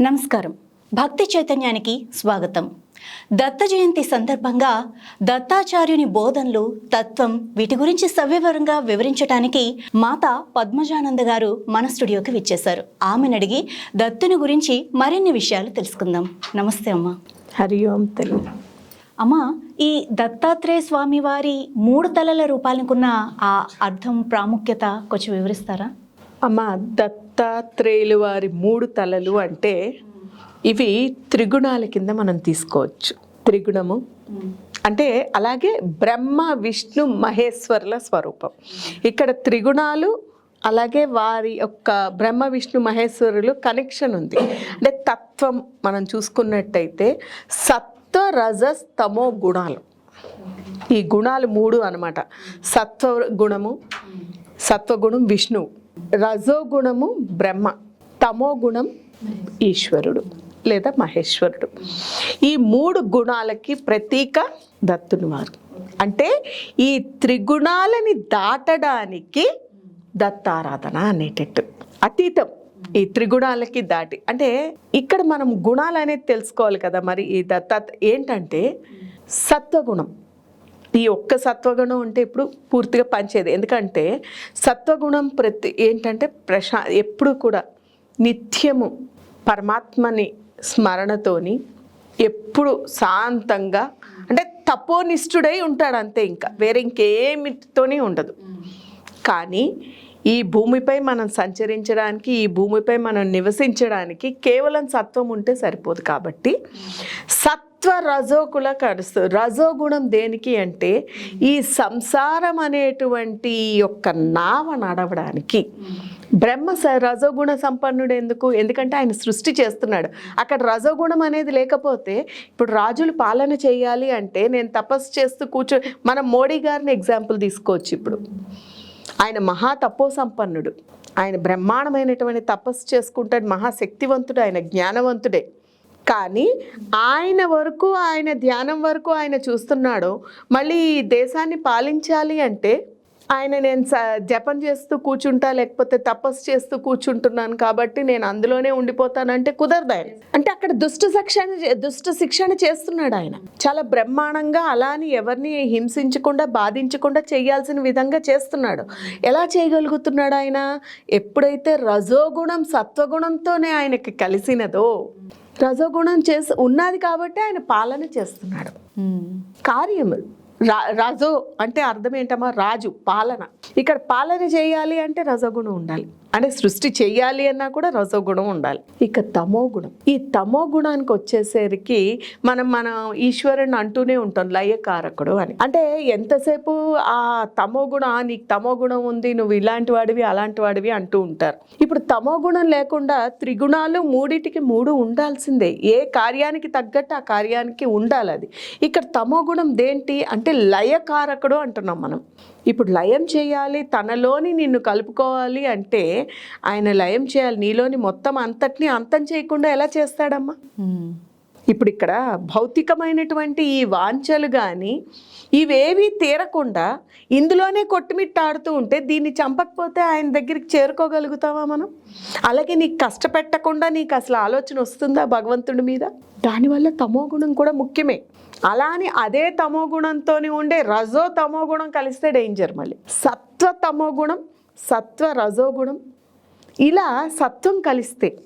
నమస్కారం. భక్తి చైతన్యానికి స్వాగతం. దత్త జయంతి సందర్భంగా దత్తాచార్యుని బోధనలు తత్వం వీటి గురించి సవివరంగా వివరించడానికి మాత పద్మజానంద గారు మన స్టూడియోకి విచ్చేశారు. ఆమెను అడిగి దత్తుని గురించి మరిన్ని విషయాలు తెలుసుకుందాం. నమస్తే అమ్మా. హరి ఓం తెలుగు అమ్మా ఈ దత్తాత్రేయ స్వామి వారి మూడు తలల రూపాలనుకున్న ఆ అర్థం ప్రాముఖ్యత కొంచెం వివరిస్తారా? అమ్మ దత్తాత్రేయులు వారి మూడు తలలు అంటే ఇవి త్రిగుణాల కింద మనం తీసుకోవచ్చు. త్రిగుణము అంటే అలాగే బ్రహ్మ విష్ణు మహేశ్వరుల స్వరూపం. ఇక్కడ త్రిగుణాలు అలాగే వారి యొక్క బ్రహ్మ విష్ణు మహేశ్వరులు కనెక్షన్ ఉంది. అంటే తత్వం మనం చూసుకున్నట్టయితే సత్వ రజస్ తమో గుణాలు. ఈ గుణాలు మూడు అనమాట సత్వ గుణము సత్వగుణం విష్ణువు. రజోగుణము బ్రహ్మ తమో గుణం ఈశ్వరుడు లేదా మహేశ్వరుడు. ఈ మూడు గుణాలకి ప్రతీక దత్తుని వారు. అంటే ఈ త్రిగుణాలని దాటడానికి దత్తారాధన అనేటట్టు. అతీతం ఈ త్రిగుణాలకి దాటి. అంటే ఇక్కడ మనం గుణాలు అనేది తెలుసుకోవాలి కదా మరి ఈ దత్త ఏంటంటే సత్వగుణం. ఈ ఒక్క సత్వగుణం ఉంటే ఇప్పుడు పూర్తిగా పనిచేయదు ఎందుకంటే సత్వగుణం ప్రతి ఏంటంటే ప్రశా ఎప్పుడు కూడా నిత్యము పరమాత్మని స్మరణతోని ఎప్పుడు శాంతంగా అంటే తపోనిష్ఠుడై ఉంటాడు అంతే ఇంకా. వేరే ఇంకేమితోనే ఉండదు. కానీ ఈ భూమిపై మనం సంచరించడానికి ఈ భూమిపై మనం నివసించడానికి కేవలం సత్వం ఉంటే సరిపోదు కాబట్టి సత్వ రజోకుల కరుస్తు రజోగుణం దేనికి అంటే ఈ సంసారం అనేటువంటి యొక్క నావ నడవడానికి. బ్రహ్మ స- రజోగుణ సంపన్నుడు ఎందుకు? ఎందుకంటే ఆయన సృష్టి చేస్తున్నాడు. అక్కడ రజోగుణం అనేది లేకపోతే ఇప్పుడు రాజులు పాలన చేయాలి అంటే నేను తపస్సు చేస్తూ కూర్చో మనం మోడీ గారిని ఎగ్జాంపుల్ తీసుకోవచ్చు ఇప్పుడు. ఆయన మహా తపో సంపన్నుడు ఆయన బ్రహ్మాండమైనటువంటి తపస్సు చేసుకుంటాడు. మహాశక్తివంతుడు ఆయన జ్ఞానవంతుడే. కానీ ఆయన వరకు ఆయన ధ్యానం వరకు ఆయన చూస్తున్నాడు. మళ్ళీ ఈ దేశాన్ని పాలించాలి అంటే ఆయన నేను స- జపం చేస్తూ కూర్చుంటా లేకపోతే తపస్సు చేస్తూ కూర్చుంటున్నాను కాబట్టి నేను అందులోనే ఉండిపోతానంటే కుదరదు ఆయన అంటే అక్కడ దుష్ట శిక్షణ దుష్ట శిక్షణ చేస్తున్నాడు ఆయన. చాలా బ్రహ్మాండంగా అలా అని ఎవరిని హింసించకుండా బాధించకుండా చేయాల్సిన విధంగా చేస్తున్నాడు. ఎలా చేయగలుగుతున్నాడు ఆయన? ఎప్పుడైతే రజోగుణం సత్వగుణంతోనే ఆయనకి కలిసినదో రజోగుణం చేసి ఉన్నది కాబట్టి ఆయన పాలన చేస్తున్నాడు. కార్యము రా రాజు అంటే అర్థం ఏంటమ్మా? రాజు పాలన. ఇక్కడ పాలన చేయాలి అంటే రజగుణం ఉండాలి. అంటే సృష్టి చేయాలి అన్నా కూడా రజోగుణం ఉండాలి. ఇక తమో గుణం. ఈ తమో గుణానికి వచ్చేసరికి మనం మన ఈశ్వరుని అంటూనే ఉంటాం లయకారకుడు అని. అంటే ఎంతసేపు ఆ తమో గుణం నీకు తమో గుణం ఉంది నువ్వు ఇలాంటి వాడివి అలాంటి వాడివి అంటూ ఉంటారు. ఇప్పుడు తమో గుణం లేకుండా త్రిగుణాలు మూడిటికి మూడు ఉండాల్సిందే. ఏ కార్యానికి తగ్గట్టు ఆ కార్యానికి ఉండాలి అది. ఇక్కడ తమో గుణం దేంటి అంటే లయకారకుడు అంటున్నాం మనం. ఇప్పుడు లయం చేయాలి తనలోని నిన్ను కలుపుకోవాలి అంటే ఆయన లయం చేయాలి నీలోని మొత్తం అంతటిని అంతం చేయకుండా ఎలా చేస్తాడమ్మా? ఇప్పుడు ఇక్కడ భౌతికమైనటువంటి ఈ వాంఛలు కానీ ఇవేవి తీరకుండా ఇందులోనే కొట్టుమిట్టాడుతూ ఉంటే దీన్ని చంపకపోతే ఆయన దగ్గరికి చేరుకోగలుగుతావా మనం? అలాగే నీకు కష్టపెట్టకుండా నీకు అసలు ఆలోచన వస్తుందా భగవంతుడి మీద? దానివల్ల తమో గుణం కూడా ముఖ్యమే. అలా అని అదే తమో గుణంతో ఉండే రజో తమో గుణం కలిస్తే డేంజర్ మళ్ళీ. సత్వ తమో గుణం సత్వ రజో గుణం. ఇలా సత్వం కలిస్తే.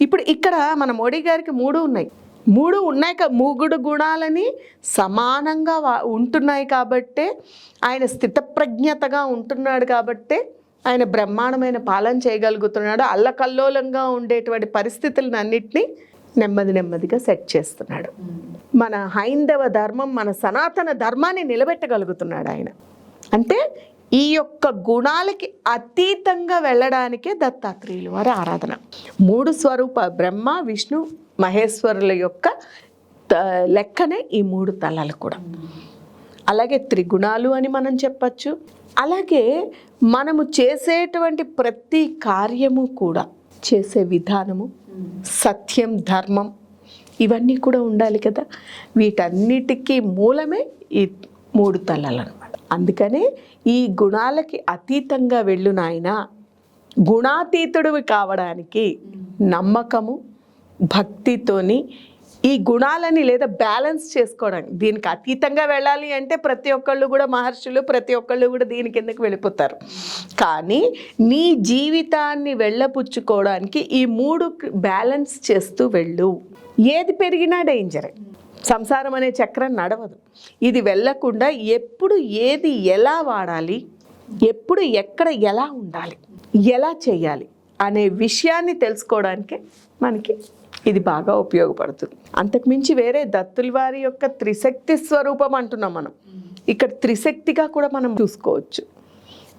ఇప్పుడు ఇక్కడ మన మోడీ గారికి మూడు ఉన్నాయి. మూడు ఉన్నాయి మూగుడు గుణాలని సమానంగా వా- ఉంటున్నాయి కాబట్టే ఆయన స్థితప్రజ్ఞతగా ఉంటున్నాడు కాబట్టే ఆయన బ్రహ్మాండమైన పాలన చేయగలుగుతున్నాడు. అల్లకల్లోలంగా ఉండేటువంటి పరిస్థితులను అన్నింటినీ నెమ్మది నెమ్మదిగా సెట్ చేస్తున్నాడు. మన హైందవ ధర్మం మన సనాతన ధర్మాన్ని నిలబెట్టగలుగుతున్నాడు ఆయన. అంటే ఈ యొక్క గుణాలకి అతీతంగా వెళ్ళడానికే దత్తాత్రేయులు వారి ఆరాధన. మూడు స్వరూప బ్రహ్మ విష్ణు మహేశ్వరుల యొక్క లెక్కనే ఈ మూడు తలలు కూడా. అలాగే త్రిగుణాలు అని మనం చెప్పచ్చు. అలాగే మనము చేసేటువంటి ప్రతి కార్యము కూడా చేసే విధానము సత్యం ధర్మం ఇవన్నీ కూడా ఉండాలి కదా. వీటన్నిటికీ మూలమే ఈ మూడు తలలు అనమాట అందుకనే ఈ గుణాలకి అతీతంగా వెళ్ళు నాయన. గుణాతీతుడివి కావడానికి నమ్మకము భక్తితోని ఈ గుణాలని లేదా బ్యాలెన్స్ చేసుకోవడానికి దీనికి అతీతంగా వెళ్ళాలి అంటే ప్రతి ఒక్కళ్ళు కూడా మహర్షులు ప్రతి ఒక్కళ్ళు కూడా దీని కిందకి వెళ్ళిపోతారు. కానీ నీ జీవితాన్ని వెళ్ళపుచ్చుకోవడానికి ఈ మూడు బ్యాలెన్స్ చేస్తూ వెళ్ళు. ఏది పెరిగినా డేంజరే. సంసారం అనే చక్రం నడవదు. ఇది వెళ్ళకుండా ఎప్పుడు ఏది ఎలా వాడాలి ఎప్పుడు ఎక్కడ ఎలా ఉండాలి ఎలా చేయాలి అనే విషయాన్ని తెలుసుకోవడానికే మనకి ఇది బాగా ఉపయోగపడుతుంది. అంతకుమించి వేరే దత్తుల వారి యొక్క త్రిశక్తి స్వరూపం అంటున్నాం మనం. ఇక్కడ త్రిశక్తిగా కూడా మనం చూసుకోవచ్చు.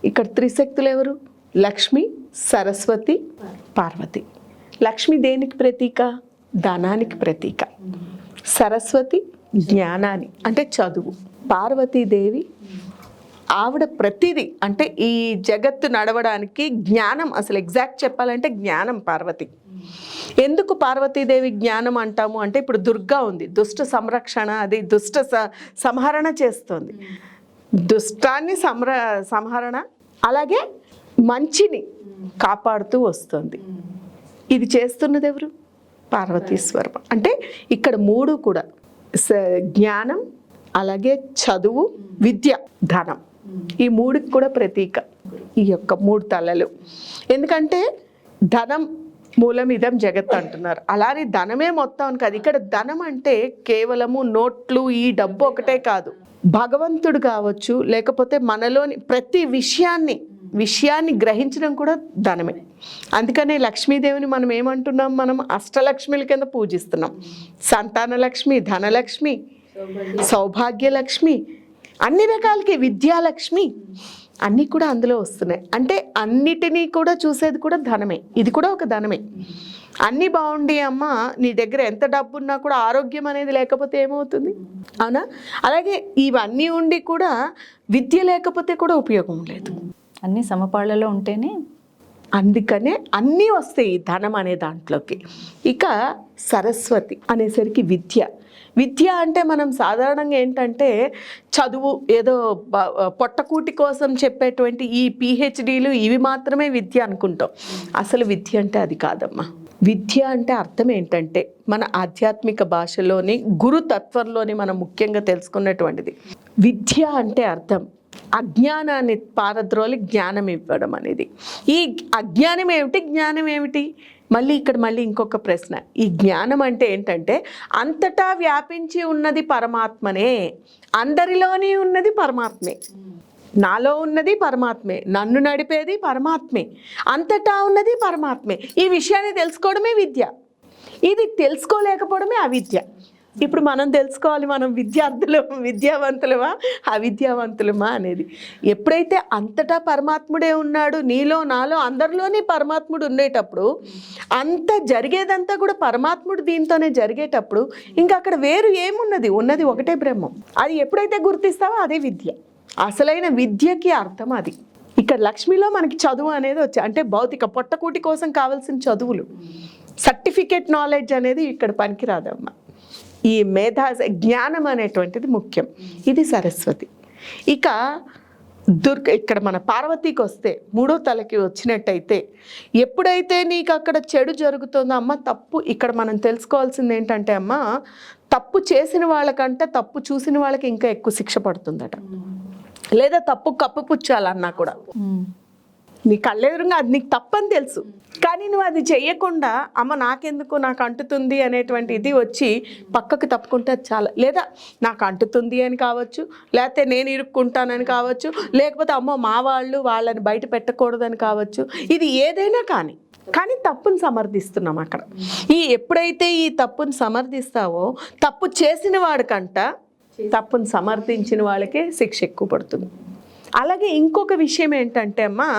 ఇక్కడ త్రిశక్తులు ఎవరు? లక్ష్మి సరస్వతి పార్వతి. లక్ష్మి దేనికి ప్రతీక? ధనానికి ప్రతీక. సరస్వతి జ్ఞానాన్ని అంటే చదువు. పార్వతీదేవి ఆవిడ ప్రతిదీ అంటే ఈ జగత్తు నడవడానికి జ్ఞానం అసలు ఎగ్జాక్ట్ చెప్పాలంటే జ్ఞానం పార్వతి. ఎందుకు పార్వతీదేవి జ్ఞానం అంటాము? అంటే ఇప్పుడు దుర్గా ఉంది. దుష్ట సంరక్షణ అది దుష్ట స- సంహరణ చేస్తుంది. దుష్టాన్ని సంర సంహరణ అలాగే మంచిని కాపాడుతూ వస్తుంది. ఇది చేస్తున్నది ఎవరు? పార్వతీశ్వరం అంటే ఇక్కడ మూడు కూడా. స- జ్ఞానం అలాగే చదువు విద్య ధనం. ఈ మూడుకి కూడా ప్రతీక. ఈ యొక్క మూడు తలలు. ఎందుకంటే ధనం మూలం ఇదం జగత్ అంటున్నారు. అలానే ధనమే మొత్తం కాదు. ఇక్కడ ధనం అంటే కేవలము నోట్లు ఈ డబ్బు ఒకటే కాదు. భగవంతుడు కావచ్చు లేకపోతే మనలోని ప్రతి విషయాన్ని విషయాన్ని గ్రహించడం కూడా ధనమే. అందుకనే లక్ష్మీదేవిని మనం ఏమంటున్నాం మనం? అష్టలక్ష్మిల కింద పూజిస్తున్నాం. సంతాన లక్ష్మి ధనలక్ష్మి సౌభాగ్యలక్ష్మి అన్ని రకాలకి విద్యాలక్ష్మి అన్నీ కూడా అందులో వస్తున్నాయి. అంటే అన్నిటినీ కూడా చూసేది కూడా ధనమే. ఇది కూడా ఒక ధనమే. అన్నీ బాగుండి అమ్మ నీ దగ్గర ఎంత డబ్బు ఉన్నా కూడా ఆరోగ్యం అనేది లేకపోతే ఏమవుతుంది? అవునా? అలాగే ఇవన్నీ ఉండి కూడా విద్య లేకపోతే కూడా ఉపయోగం లేదు. అన్ని సమపాళ్ళలో ఉంటేనే అందుకనే అన్నీ వస్తాయి ధనం అనే దాంట్లోకి. ఇక సరస్వతి అనేసరికి విద్య. విద్య అంటే మనం సాధారణంగా ఏంటంటే చదువు ఏదో బ- పొట్టకూటి కోసం చెప్పేటువంటి ఈ పిహెచ్డీలు ఇవి మాత్రమే విద్య అనుకుంటాం. అసలు విద్య అంటే అది కాదమ్మా. విద్య అంటే అర్థం ఏంటంటే మన ఆధ్యాత్మిక భాషలోని గురుతత్వంలోని మనం ముఖ్యంగా తెలుసుకున్నటువంటిది. విద్య అంటే అర్థం. అజ్ఞానాన్ని పారద్రోలి జ్ఞానం ఇవ్వడం అనేది. ఈ అజ్ఞానం ఏమిటి? జ్ఞానం ఏమిటి? మళ్ళీ ఇక్కడ మళ్ళీ ఇంకొక ప్రశ్న. ఈ జ్ఞానం అంటే ఏంటంటే అంతటా వ్యాపించి ఉన్నది పరమాత్మనే అందరిలోని ఉన్నది పరమాత్మే. నాలో ఉన్నది పరమాత్మే నన్ను నడిపేది పరమాత్మే అంతటా ఉన్నది పరమాత్మే. ఈ విషయాన్ని తెలుసుకోవడమే విద్య. ఇది తెలుసుకోలేకపోవడమే అవిద్య. ఇప్పుడు మనం తెలుసుకోవాలి మనం విద్యార్థులు విద్యావంతులమా? అవిద్యావంతులమా అనేది. ఎప్పుడైతే అంతటా పరమాత్ముడే ఉన్నాడు నీలో నాలో అందరిలోనే పరమాత్ముడు ఉండేటప్పుడు అంత జరిగేదంతా కూడా పరమాత్ముడు దీంతోనే జరిగేటప్పుడు ఇంకా అక్కడ వేరు ఏమున్నది? ఉన్నది ఒకటే బ్రహ్మం. అది ఎప్పుడైతే గుర్తిస్తావో అదే విద్య. అసలైన విద్యకి అర్థం అది. ఇక్కడ లక్ష్మిలో మనకి చదువు అనేది వచ్చి అంటే భౌతిక పొట్టకూటి కోసం కావాల్సిన చదువులు. సర్టిఫికేట్ నాలెడ్జ్ అనేది ఇక్కడ పనికిరాదమ్మా. ఈ మేధా జ్ఞానం అనేటువంటిది ముఖ్యం. ఇది సరస్వతి. ఇక దుర్గ ఇక్కడ మన పార్వతీకి వస్తే మూడో తలకి వచ్చినట్టయితే ఎప్పుడైతే నీకు అక్కడ చెడు జరుగుతుందో అమ్మ తప్పు ఇక్కడ మనం తెలుసుకోవాల్సింది ఏంటంటే అమ్మ తప్పు చేసిన వాళ్ళకంటే తప్పు చూసిన వాళ్ళకి ఇంకా ఎక్కువ శిక్ష పడుతుందట. లేదా తప్పు కప్పు పుచ్చాలన్నా కూడా. నీ కళ్ళెదురుగా అది నీకు తప్పని తెలుసు. కానీ నువ్వు అది చేయకుండా అమ్మ నాకెందుకు? నాకు అంటుతుంది అనేటువంటి ఇది వచ్చి పక్కకు తప్పుకుంటే అది చాలా లేదా నాకు అంటుతుంది అని కావచ్చు లేకపోతే నేను ఇరుక్కుంటానని కావచ్చు లేకపోతే అమ్మో మా వాళ్ళు వాళ్ళని బయట పెట్టకూడదని కావచ్చు. ఇది ఏదైనా కానీ కానీ తప్పును సమర్థిస్తున్నాం అక్కడ. ఈ ఎప్పుడైతే ఈ తప్పును సమర్థిస్తావో తప్పు చేసిన వాడికంట తప్పును సమర్థించిన వాళ్ళకే శిక్ష ఎక్కువ పడుతుంది. అలాగే ఇంకొక విషయం ఏంటంటే అమ్మా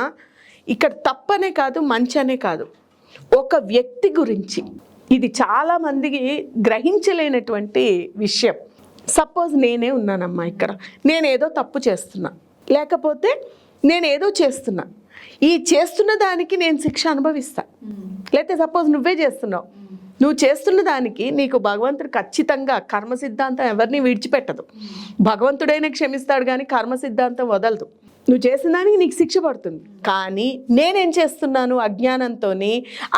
ఇక్కడ తప్పనే కాదు మంచి అనే కాదు. ఒక వ్యక్తి గురించి ఇది చాలా మందికి గ్రహించలేనటువంటి విషయం. సపోజ్ నేనే ఉన్నానమ్మా ఇక్కడ. నేను ఏదో తప్పు చేస్తున్నా. లేకపోతే నేను ఏదో చేస్తున్నా. ఈ చేస్తున్న దానికి నేను శిక్ష అనుభవిస్తా. లేకపోతే సపోజ్ నువ్వే చేస్తున్నావు. నువ్వు చేస్తున్న దానికి నీకు భగవంతుడు ఖచ్చితంగా కర్మ సిద్ధాంతం ఎవరిని విడిచిపెట్టదు. భగవంతుడైనా క్షమిస్తాడు కానీ కర్మ సిద్ధాంతం వదలదు. నువ్వు చేసిన దానికి నీకు శిక్ష పడుతుంది. కానీ నేనేం చేస్తున్నాను? అజ్ఞానంతో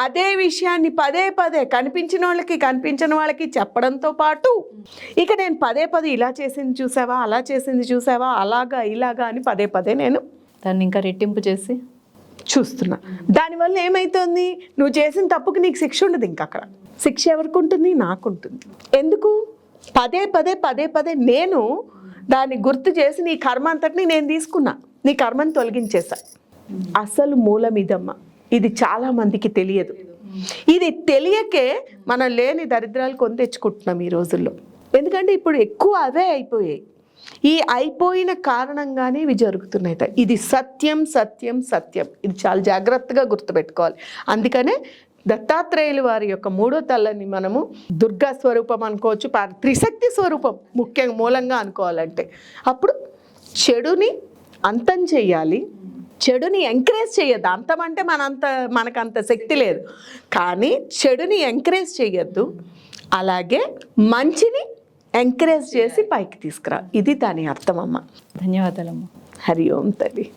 అదే విషయాన్ని పదే పదే కనిపించిన వాళ్ళకి కనిపించిన వాళ్ళకి చెప్పడంతో పాటు ఇక నేను పదే పదే ఇలా చేసింది చూసావా? అలా చేసింది చూసావా? అలాగా ఇలాగా అని పదే పదే నేను దాన్ని ఇంకా రెట్టింపు చేసి చూస్తున్నా. దానివల్ల ఏమైతుంది? నువ్వు చేసిన తప్పుకి నీకు శిక్ష ఉండదు ఇంకా అక్కడ. శిక్ష ఎవరికి ఉంటుంది? నాకు ఉంటుంది. ఎందుకు? పదే పదే పదే పదే నేను దాన్ని గుర్తు చేసి నీ కర్మ అంతటిని నేను తీసుకున్నా. నీ కర్మను తొలగించేసా అసలు మూలం ఇదమ్మ. ఇది చాలా మందికి తెలియదు. ఇది తెలియకే మనం లేని దరిద్రాలు కొని తెచ్చుకుంటున్నాం ఈ రోజుల్లో. ఎందుకంటే ఇప్పుడు ఎక్కువ అవే అయిపోయాయి. ఈ అయిపోయిన కారణంగానే ఇవి జరుగుతున్నాయి ఇది సత్యం సత్యం సత్యం. ఇది చాలా జాగ్రత్తగా గుర్తుపెట్టుకోవాలి. అందుకనే దత్తాత్రేయులు వారి యొక్క మూడో తల్లని మనము దుర్గా స్వరూపం అనుకోవచ్చు త్రిశక్తి స్వరూపం ముఖ్యంగా మూలంగా అనుకోవాలంటే. అప్పుడు చెడుని అంతం చెయ్యాలి చెడుని ఎంకరేజ్ చేయొద్దు. అంతం అంటే మనంత మనకంత శక్తి లేదు. కానీ చెడుని ఎంకరేజ్ చేయొద్దు. అలాగే మంచిని ఎంకరేజ్ చేసి పైకి తీసుకురా. ఇది దాని అర్థం అమ్మ. ధన్యవాదాలమ్మా. హరి ఓం తల్లి.